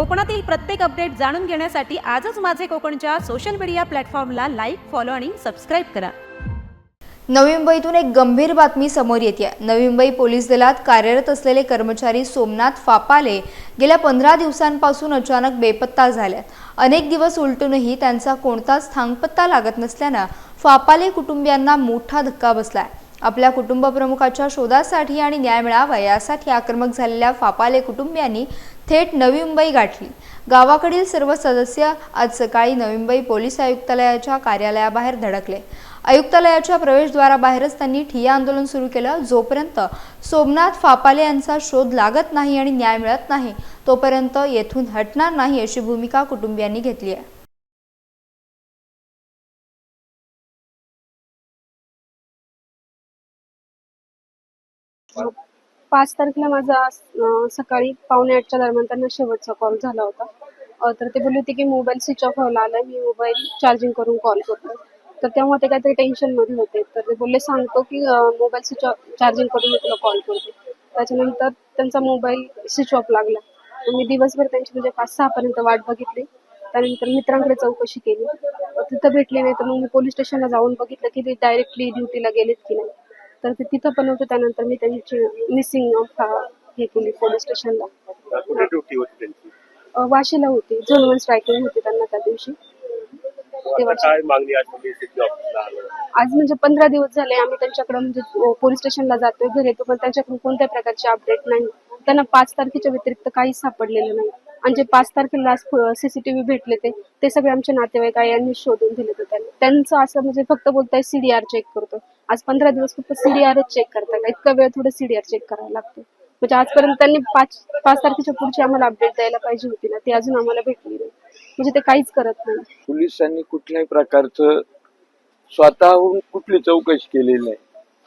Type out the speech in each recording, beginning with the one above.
कोकणातील प्रत्येक अपडेट जाणून घेण्यासाठी आजच माझे कोकणच्या सोशल मीडिया प्लॅटफॉर्मला लाईक फॉलो आणि सबस्क्राईब करा. नवी मुंबईतून एक गंभीर बातमी समोर येते. नवी मुंबई पोलीस दलात कार्यरत असलेले कर्मचारी सोमनाथ फापाले गेल्या पंधरा दिवसांपासून अचानक बेपत्ता झाल्यात. अनेक दिवस उलटूनही त्यांचा कोणताच थांगपत्ता लागत नसल्यानं फापाले कुटुंबियांना मोठा धक्का बसला आहे आपल्या कुटुंब प्रमुखाच्या शोधासाठी आणि न्याय मिळावा यासाठी आक्रमक झालेल्या फापाले कुटुंबियांनी थेट नवी मुंबई गाठली. गावाकडील सर्व सदस्य आज सकाळी नवी मुंबई पोलीस आयुक्तालयाच्या कार्यालयाबाहेर धडकले. आयुक्तालयाच्या प्रवेशद्वाराबाहेरच त्यांनी ठिय्या आंदोलन सुरू केलं. जोपर्यंत सोमनाथ फापाले यांचा शोध लागत नाही आणि न्याय मिळत नाही तोपर्यंत येथून हटणार नाही अशी भूमिका कुटुंबियांनी घेतली आहे. पाच तारखेला माझा अं, सकाळी पावणे आठच्या दरम्यान त्यांना शेवटचा कॉल झाला होता. अं, तर ते बोलले होते की मोबाईल स्विच ऑफ व्हायला आलाय मी मोबाईल चार्जिंग करून कॉल करतो तर तेव्हा ते काहीतरी टेन्शनमध्ये होते. तर ते बोलले सांगतो की मोबाईल स्विच ऑफ चार्जिंग करून मी तुला कॉल करतो त्याच्यानंतर त्यांचा मोबाईल स्विच ऑफ लागला. मग मी दिवसभर त्यांची म्हणजे पाच सहा पर्यंत वाट बघितली. त्यानंतर मित्रांकडे चौकशी केली. तिथं भेटले नाही तर मग मी पोलीस स्टेशनला जाऊन बघितलं की ते डायरेक्टली ड्युटीला गेलेत की नाही. तर ते तिथं पण होतं. त्यानंतर मी त्यांची मिसिंग हे केली पोलीस स्टेशनला कुठे ड्युटी होती त्यांची? अं, वाशीला होती. झोन वन स्ट्रायकिंग होती त्यांना त्या दिवशी. ते आज म्हणजे पंधरा दिवस झाले आम्ही त्यांच्याकडे म्हणजे पोलीस स्टेशनला जातोय घरी येतो पण त्यांच्याकडून कोणत्या प्रकारचे अपडेट नाही. त्यांना पाच तारखेच्या व्यतिरिक्त काहीच सापडलेलं नाही. आणि जे पाच तारखेला सीसीटीव्ही भेटले ते ते सगळे आमचे नातेवाईक आहे यांनी शोधून दिले होते त्यांनी. त्यांचं असं म्हणजे फक्त बोलताय सीडीआर चेक करतो. आज पंधरा दिवस फक्त सीडीआरच चेक करताय इतका वेळ थोडं सीडीआर चेक करायला लागतो म्हणजे आजपर्यंत त्यांनी पाच पाच तारखेच्या पुढची आम्हाला अपडेट द्यायला पाहिजे होती ना ती अजून आम्हाला भेटली नाही. म्हणजे ते काहीच करत नाही. पोलिसांनी कुठल्याही प्रकारचं स्वतःहून कुठली चौकशी केलेली नाही.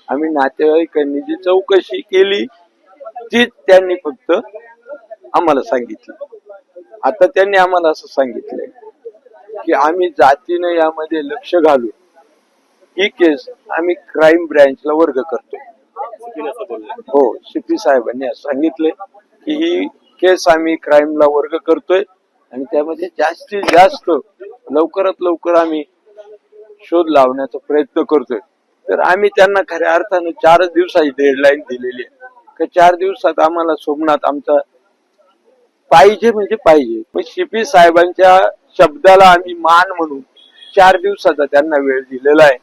आम्ही नातेवाईकांनी जी चौकशी केली तीच त्यांनी फक्त आम्हाला सांगितलं. आता त्यांनी आम्हाला असं सांगितलंय की आम्ही जातीनं यामध्ये लक्ष घालू ही केस आम्ही क्राईम ब्रँचला वर्ग करतो हो सीपी साहेबांनी सांगितले की ही केस आम्ही क्राईमला वर्ग करतोय आणि त्यामध्ये जास्तीत जास्त लवकरात लवकर आम्ही शोध लावण्याचा प्रयत्न करतोय. तर आम्ही त्यांना खऱ्या अर्थानं चारच दिवसाची डेडलाईन दिलेली आहे. का चार दिवसात आम्हाला सोमनाथ आमचा पाहिजे म्हणजे पाहिजे. पण शिपी साहेबांच्या शब्दाला आम्ही मान म्हणून चार दिवसाचा त्यांना वेळ दिलेला आहे.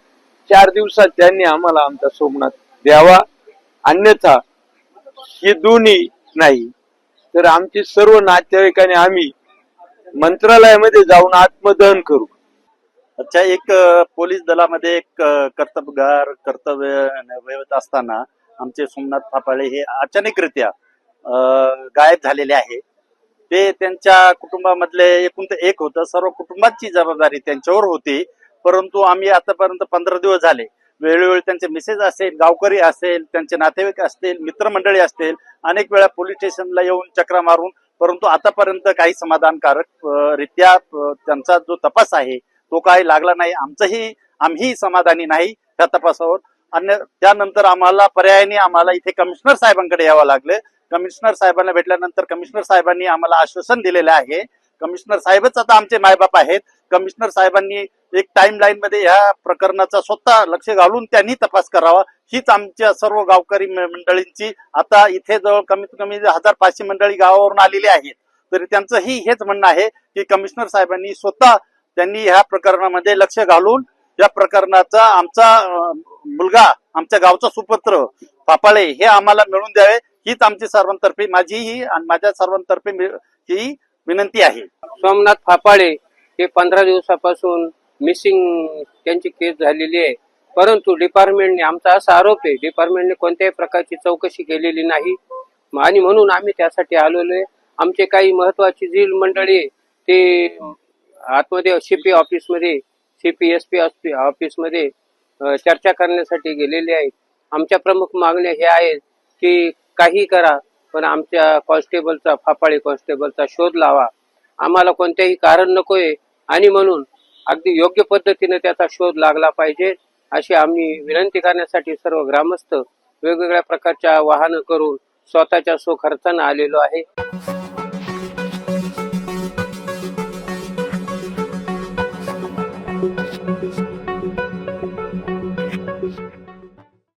चार दिवसात त्यांनी आम्हाला आमचा सोमनाथ द्यावा. अन्यथा हे दोन्ही नाही. तर आमचे सर्व नातेवाईकांनी आम्ही मंत्रालयामध्ये जाऊन आत्मदहन करू. अच्छा एक पोलीस दलामध्ये एक कर्तव्यगार कर्तबगार कर्तव्य निभावत असताना आमचे सोमनाथ फापाळे हे अचानकरित्या गायब झालेले आहे. ते त्यांच्या कुटुंबामधले एकूण एक होतं. सर्व कुटुंबाची जबाबदारी त्यांच्यावर होती. परंतु आम्ही आतापर्यंत पंधरा दिवस झाले. वेळोवेळी त्यांचे मिसेस असेल गावकरी असेल त्यांचे नातेवाईक असतील मित्रमंडळी असतील अनेक वेळा पोलीस स्टेशनला येऊन चक्रा मारून परंतु आतापर्यंत काही समाधानकारक रित्या त्यांचा जो तपास आहे तो काही लागला नाही. आमचंही आम्ही समाधानी नाही त्या तपासावर. अन्य त्यानंतर आम्हाला पर्यायाने आम्हाला इथे कमिशनर साहेबांकडे यावं लागलं. कमिशनर साहेबांना भेटल्यानंतर कमिशनर साहेबांनी आम्हाला आश्वासन दिलेलं आहे. कमिशनर साहेबच आता आमचे मायबाप आहेत. कमिशनर साहेबांनी एक टाइम लाईन मध्ये ह्या प्रकरणाचा स्वतः लक्ष घालून त्यांनी तपास करावा. हीच आमच्या सर्व गावकरी म- मंडळींची आता इथे जवळ कमीत कमी हजार पाचशे मंडळी गावावरून आलेली आहेत. तरी त्यांचंही हेच म्हणणं आहे की कमिशनर साहेबांनी स्वतः त्यांनी ह्या प्रकरणामध्ये लक्ष घालून या प्रकरणाचा आमचा मुलगा आमच्या गावचा सुपुत्र पापाळे हे आम्हाला मिळून द्यावे. हीच आमची सर्वांतर्फे माझी ही आणि माझ्या सर्वांतर्फे ही विनंती आहे. सोमनाथ फापाळे हे पंधरा दिवसापासून मिसिंग त्यांची केस झालेली आहे. परंतु डिपार्टमेंटने आमचा असा आरोप आहे डिपार्टमेंटने कोणत्याही प्रकारची चौकशी केलेली नाही. आणि म्हणून आम्ही त्यासाठी आलेलो आहे. आमचे काही महत्वाची जी मंडळी ते आतमध्ये सीपी ऑफिसमध्ये सीपी एस पी ऑफिसमध्ये चर्चा करण्यासाठी गेलेले आहेत. आमच्या प्रमुख मागण्या हे आहेत की काही करा पण आमच्या कॉन्स्टेबलचा फापाळी कॉन्स्टेबलचा शोध लावा. आम्हाला कोणत्याही कारण नकोय. आणि म्हणून अगदी योग्य पद्धतीने त्याचा शोध लागला पाहिजे अशी आम्ही विनंती करण्यासाठी सर्व ग्रामस्थ वेगवेगळ्या प्रकारच्या वाहनं करून स्वतःच्या स्वखर्चानं आलेलो आहे.